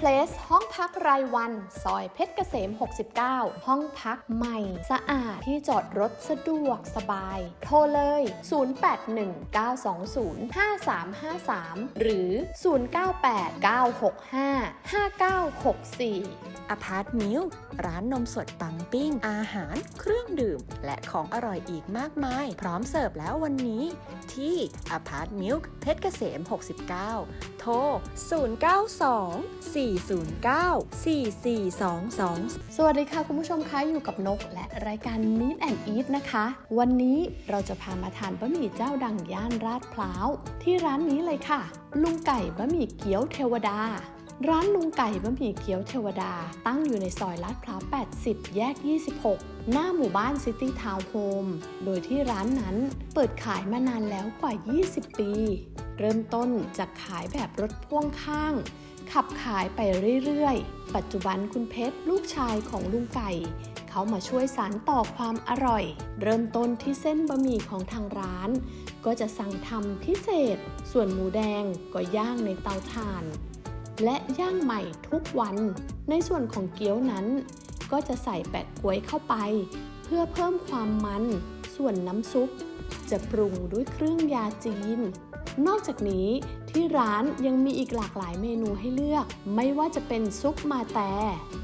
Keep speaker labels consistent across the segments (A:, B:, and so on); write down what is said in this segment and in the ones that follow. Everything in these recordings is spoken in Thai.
A: Place ห้องพักรายวัน ซอยเพชรเกษม 69 ห้องพักใหม่ สะอาดที่จอดรถสะดวกสบาย โทรเลย 0819205353 หรือ 0989655964
B: อพาร์ตมิลร้านนมสดปังปิ้ง อาหาร เครื่องดื่ม และของอร่อยอีกมากมาย พร้อมเสิร์ฟแล้ววันนี้ ที่อพาร์ตมิลเพชรเกษม 69 โทร 092 409 4422
A: สวัสดีค่ะคุณผู้ชมคะอยู่กับนกและรายการ Meet and Eat นะคะ วันนี้เราจะพามาทานบะหมี่เจ้าดังย่านราดพร้าว ที่ร้านนี้เลยค่ะ ลุงไก่บะหมี่เกี๊ยวเทวดาร้านลุงไก่บะหมี่เกี๊ยวเทวดา ตั้งอยู่ในซอยลาดพร้าว 80 แยก 26 หน้าหมู่บ้านซิตี้ทาวน์โฮม โดยที่ร้านนั้นเปิดขายมานานแล้วกว่า 20 ปี เริ่มต้นจากขายแบบรถพ่วงข้าง ขับขายไปเรื่อยๆ ปัจจุบันคุณเพชรลูกชายของลุงไก่ เขามาช่วยสานต่อความอร่อย เริ่มต้นที่เส้นบะหมี่ของทางร้าน ก็จะสั่งทำพิเศษ ส่วนหมูแดงก็ย่างในเตาถ่าน และย่างใหม่ทุกวัน ในส่วนของเกี๊ยวนั้น ก็จะใส่แปะก๊วยเข้าไป เพื่อเพิ่มความมัน ส่วนน้ำซุป จะปรุงด้วยเครื่องยาจีน นอกจากนี้ที่ร้านยังมีอีกหลากหลายเมนูให้เลือก ไม่ว่าจะเป็นซุปมาแต่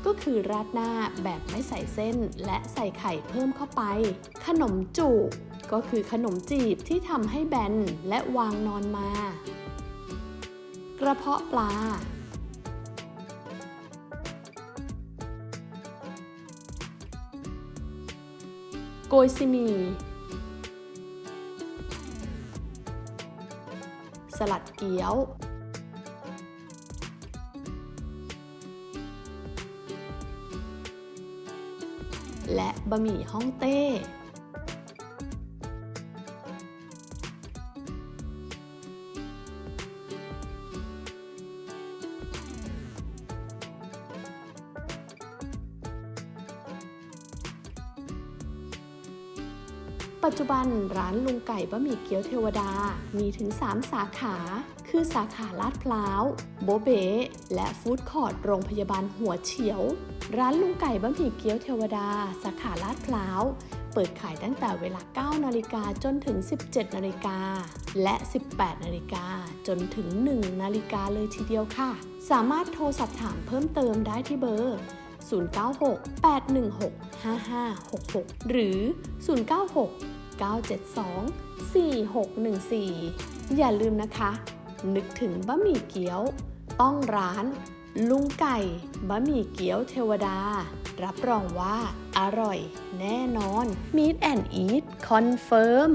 A: ก็คือราดหน้าแบบไม่ใส่เส้น และใส่ไข่เพิ่มเข้าไป ขนมจูบก็คือขนมจีบที่ทำให้แบนและวางนอนมา กระเพาะปลา โกยซิหมี สลัดเกี๊ยว และบะหมี่ฮ่องเต้ ปัจจุบันร้านลุงไก่บะหมี่เกี๊ยวเทวดา มีถึง 3 สาขา คือสาขาลาดพร้าว โบเบและฟู้ดคอร์ทโรงพยาบาลหัวเฉียว ร้านลุงไก่บะหมี่เกี๊ยวเทวดา สาขาลาดพร้าว เปิดขายตั้งแต่เวลา 9 นาฬิกาจนถึง 17 นาฬิกา และ 18 นาฬิกาจนถึง 1 นาฬิกาเลยทีเดียวค่ะ สามารถโทรสอบถามเพิ่มเติมได้ที่เบอร์ 096-816-5566 หรือ 096 972 4614 อย่าลืมนะคะ นึกถึงบะหมี่เกี๊ยว ต้องร้าน ลุงไก่บะหมี่เกี๊ยวเทวดา รับรองว่า อร่อยแน่นอน Meet and Eat Confirm